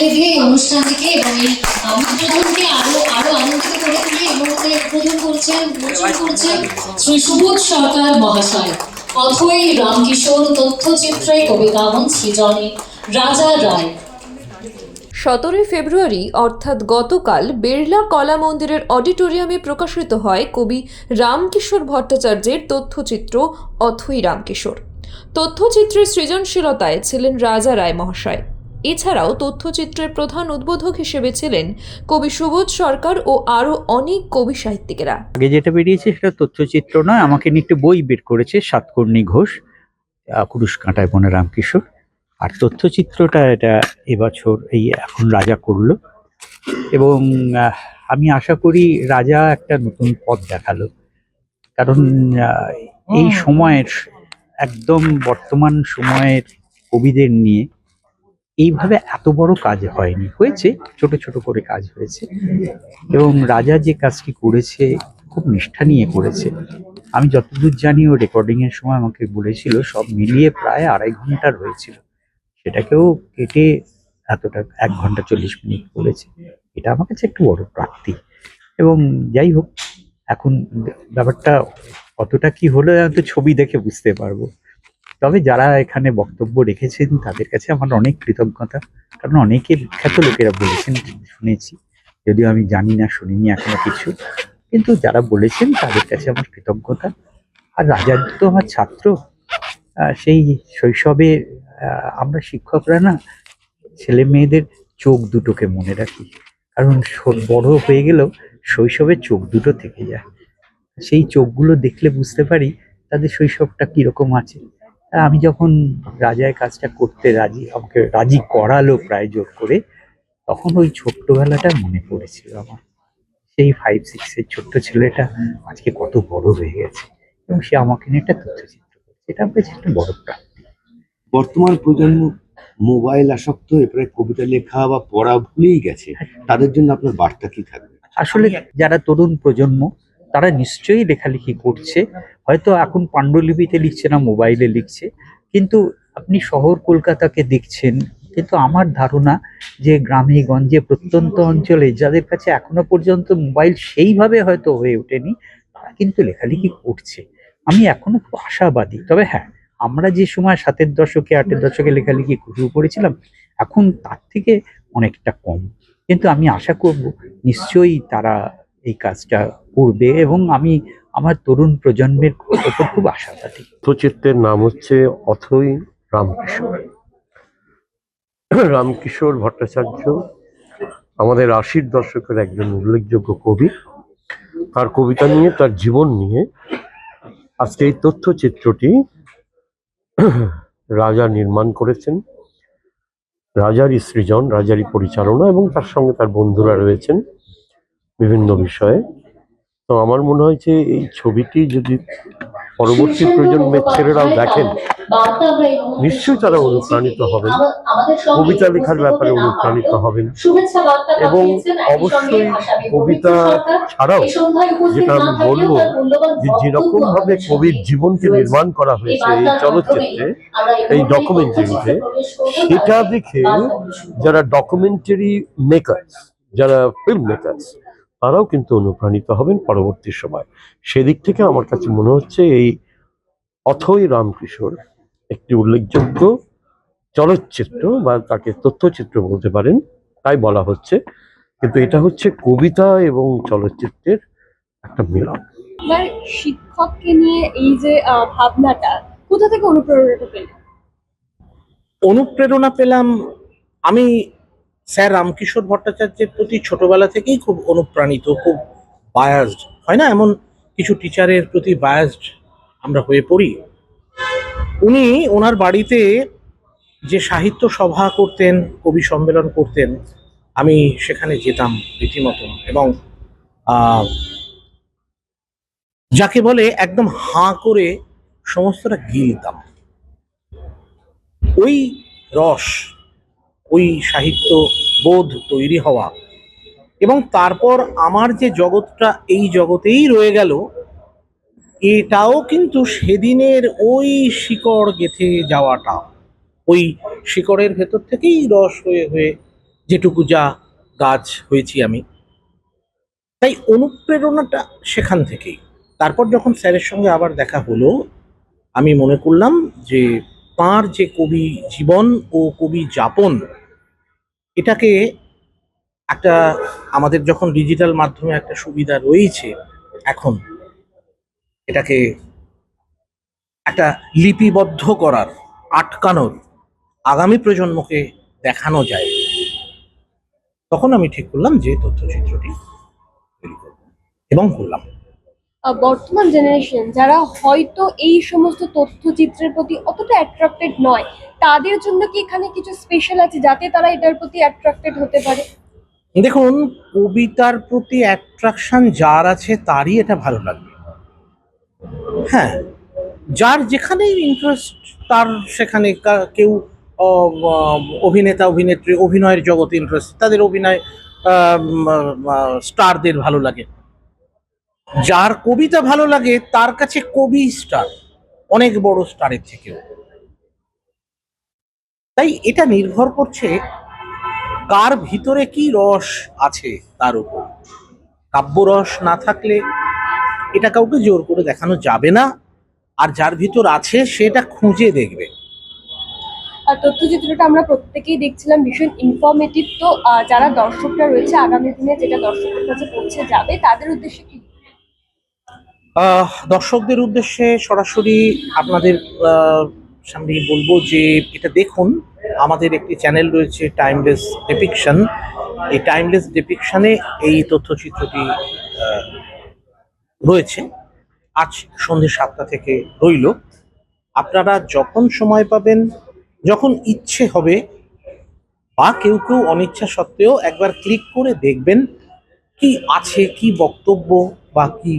এবং এই আরও আরও আনন্দিত করে তুলে উদ্বোধন করছেন করছেন শ্রী সুবোধ সরকার মহাশয়। অথই রামকিশোর তথ্যচিত্রে রাজা রায়। সতেরোই ফেব্রুয়ারি, অর্থাৎ গতকাল বিড়লা কলা মন্দিরের অডিটোরিয়ামে প্রকাশিত হয় কবি রামকিশোর ভট্টাচার্যের তথ্যচিত্র অথৈ রামকিশোর। তথ্যচিত্রের সৃজনশীলতায় ছিলেন রাজা রায় মহাশয়। এছাড়াও তথ্যচিত্রের প্রধান উদ্বোধক হিসেবে ছিলেন কবি সুবোধ সরকার ও আরও অনেক কবি সাহিত্যিকেরা। আগে যেটা বেরিয়েছে সেটা তথ্যচিত্র নয় আমাকে নিয়ে একটি বই বের করেছে সাতকর্ণী ঘোষ কুরুশ কাঁটায় বনে রামকিশোর। আর তথ্যচিত্রটা এটা এবছর এই এখন রাজা করল। এবং আমি আশা করি রাজা একটা নতুন পথ দেখাল। কারণ এই সময়ের একদম বর্তমান সময়ের কবিদের নিয়ে এইভাবে এত বড় কাজ হয়নি। হয়েছে, ছোট ছোট করে কাজ হয়েছে। এবং রাজা যে কাজটি করেছে, খুব নিষ্ঠা নিয়ে করেছে। আমি যতদূর জানি, ও রেকর্ডিং এর সময় আমাকে বলেছিল, সব মিলিয়ে প্রায় আড়াই ঘণ্টার হয়েছিল সেটাকেও কেটে এতটা, এক ঘণ্টা চল্লিশ মিনিট করেছে এটা আমার কাছে একটু বড় প্রাপ্তি। এবং যাই হোক, এখন ব্যাপারটা কতটা কি হলো তো ছবি দেখে বুঝতে পারব। তবে যারা এখানে বক্তব্য রেখেছেন, তাদের কাছে আমার অনেক কৃতজ্ঞতা। কারণ অনেকে বিখ্যাত লোকেরা বলেছেন, শুনেছি। যদিও আমি জানি না, শুনিনি এখনও কিছু। কিন্তু যারা বলেছেন, তাদের কাছে আমার কৃতজ্ঞতা। আর রাজার তো আমার ছাত্র সেই শৈশবে আমরা শিক্ষকরা না, ছেলে মেয়েদের চোখ দুটোকে মনে রাখি। কারণ বড় হয়ে গেলেও শৈশবের চোখ দুটো থেকে যায়। সেই চোখগুলো দেখলে বুঝতে পারি, তাদের শৈশবটা কীরকম আছে। আমি যখন রাজায় কাজটা করতে রাজি আমাকে রাজি করালো প্রায় জোর করে তখন ওই ছোট্টবেলাটা মনে পড়েছিল আমার। সেই ফাইভ সিক্সের ছোট্ট ছেলেটা আজকে কত বড় হয়ে গেছে এবং সে আমাকে নিয়ে একটা তথ্যচিত্র করছে। এটা বেশ একটা বড় প্রাপ্তি। বর্তমান প্রজন্ম মোবাইল আসক্ত হয়ে প্রায় কবিতা লেখা বা পড়া ভুলেই গেছে তাদের জন্য আপনার বার্তা কি থাকবে? আসলে যারা তরুণ প্রজন্ম তারা নিশ্চয়ই লেখালেখি করছে। হয়তো এখন পাণ্ডুলিপিতে লিখছে না, মোবাইলে লিখছে। কিন্তু আপনি শহর কলকাতাকে দেখছেন, কিন্তু আমার ধারণা যে গ্রামে গঞ্জে প্রত্যন্ত অঞ্চলে যাদের কাছে এখনও পর্যন্ত মোবাইল সেইভাবে হয়তো হয়ে ওঠেনি, তারা কিন্তু লেখালেখি করছে। আমি এখনও আশাবাদী। তবে হ্যাঁ আমরা যে সময় সাতের দশকে, আটের দশকে লেখালেখি শুরু করেছিলাম, এখন তার থেকে অনেকটা কম। কিন্তু আমি আশা করব, নিশ্চয়ই তারা এই কাজটা করবে এবং আমি আমার তরুণ প্রজন্মের ওপর খুব আশাবাদী তথ্যচিত্রের নাম হচ্ছে অথৈ রামকিশোর। রামকিশোর ভট্টাচার্য আমাদের আশির দশকের একজন উল্লেখযোগ্য কবি। তার কবিতা নিয়ে, তার জীবন নিয়ে আজকে এই তথ্যচিত্রটি রাজা নির্মাণ করেছেন। রাজারই সৃজন, রাজারই পরিচালনা এবং তার সঙ্গে তার বন্ধুরা রয়েছেন। বিভিন্ন বিষয়ে তো আমার মনে হয় যে এই ছবিটি যদি পরবর্তী প্রজন্মের ছেলেরাও দেখেন নিশ্চয়ই তারা অনুপ্রাণিত হবেন। কবিতা লেখার ব্যাপারে অনুপ্রাণিত হবেন। এবং অবশ্যই কবিতা ছাড়াও যেটা আমি বলব যে যেরকম ভাবে কবির জীবনকে নির্মাণ করা হয়েছে এই চলচ্চিত্রে এই ডকুমেন্টারিতে সেটা দেখে যারা ডকুমেন্টারি মেকার্স যারা ফিল্ম মেকার্স তারাও কিন্তু অনুপ্রাণিত হবেন পরবর্তী সময়। সেদিক থেকে আমার কাছে মনে হচ্ছে এই অথৈ রামকিশোর একটি উল্লেখযোগ্য চলচ্চিত্র বা তাকে তথ্যচিত্র বলতে পারেন তাই বলা হচ্ছে। কিন্তু এটা হচ্ছে কবিতা এবং চলচ্চিত্রের একটা মিলন। আপনার শিক্ষককে নিয়ে এই যে ভাবনাটা কোথা থেকে অনুপ্রেরণাটা পেলেন? অনুপ্রেরণা পেলাম আমি স্যার রামকিশোর ভট্টাচার্যের প্রতি ছোটবেলা থেকেই খুব অনুপ্রাণিত, খুব বায়াসড হয় না? এমন কিছু টিচারের প্রতি বায়াসড আমরা হয়ে পড়ি। উনি ওনার বাড়িতে যে সাহিত্য সভা করতেন, কবি সম্মেলন করতেন, আমি সেখানে যেতাম রীতিমতো এবং যাকে বলে একদম হাঁ করে সমস্তটা গিলতাম ওই রস ওই সাহিত্য বোধ তৈরি হওয়া। এবং তারপর আমার যে জগৎটা এই জগতেই রয়ে গেল, এটাও কিন্তু সেদিনের ওই শিকড় গেথে যাওয়াটা। ওই শিকড়ের ভেতর থেকেই রস হয়ে হয়ে যেটুকু যা গাছ হয়েছি আমি। তাই অনুপ্রেরণাটা সেখান থেকেই। তারপর যখন স্যারের সঙ্গে আবার দেখা হলো, আমি মনে করলাম যে তাঁর যে কবি জীবন ও কবি যাপন এটাকে একটা আমাদের যখন ডিজিটাল মাধ্যমে একটা সুবিধা রয়েছে এখন, এটাকে একটা লিপিবদ্ধ করার, আটকানোর আগামী প্রজন্মকে দেখানো যায়। তখন আমি ঠিক করলাম যে তথ্যচিত্রটি তৈরি করব এবং করলাম। বর্তমান জেনারেশন যারা হয়তো এই সমস্ত তথ্যচিত্রের প্রতি অতটা অ্যাট্রাক্টেড নয়, তাদের জন্য কি এখানে কিছু স্পেশাল আছে যাতে তারা এটার প্রতি অ্যাট্রাক্টেড হতে পারে? দেখুন, কবিতার প্রতি অ্যাট্রাকশন যার আছে তারই এটা ভালো লাগবে। হ্যাঁ যার যেখানে ইন্টারেস্ট তার সেখানে কেউ অভিনেতা, অভিনেত্রী, অভিনয়ের জগতে ইন্টারেস্ট তাদের অভিনয় স্টারদের ভালো লাগে। যার কবিতা ভালো লাগে, তার কাছে কবি স্টার অনেক বড় স্টারের থেকেও। তাই এটা নির্ভর করছে কার ভিতরে কি রস আছে তার উপর। কাব্যরস না থাকলে এটা কাউকে জোর করে দেখানো যাবে না, আর যার ভিতর আছে সেটা খুঁজে দেখবে। আর তথ্যচিত্রটা আমরা প্রত্যেকেই দেখছিলাম ভীষণ ইনফরমেটিভ তো যারা দর্শকরা রয়েছে আগামী দিনে যেটা দর্শকের কাছে পৌঁছে যাবে, তাদের উদ্দেশ্যে কি দর্শকদের উদ্দেশ্যে সরাসরি আপনাদের সামনে বলব যে এটা দেখুন, আমাদের একটি চ্যানেল রয়েছে টাইমলেস ডেপিকশন এই টাইমলেস ডেপিকশনে এই তথ্যচিত্রটি রয়েছে। আজ সন্ধে সাতটা থেকে রইল। আপনারা যখন সময় পাবেন, যখন ইচ্ছে হবে, বা কেউ কেউ অনিচ্ছা সত্ত্বেও একবার ক্লিক করে দেখবেন কি আছে, কি বক্তব্য বা কি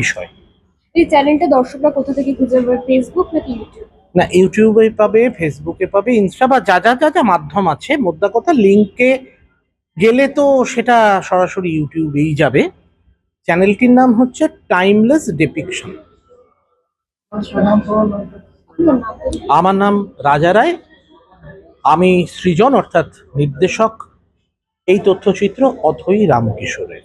বিষয়। এই চ্যানেলটা দর্শকরা কোথা থেকে খুঁজে পাবে? ফেসবুক নাকি ইউটিউব না ইউটিউবে পাবে ফেসবুকে পাবে ইনস্টা বা যা যা যা যা মাধ্যম আছে মোদ্দা কথা লিঙ্কে গেলে তো সেটা সরাসরি ইউটিউবেই যাবে। চ্যানেলটির নাম হচ্ছে টাইমলেস ডেপিকশন আমার নাম রাজা রায়। আমি সৃজন অর্থাৎ নির্দেশক। এই তথ্যচিত্র অথই রামকিশোরের।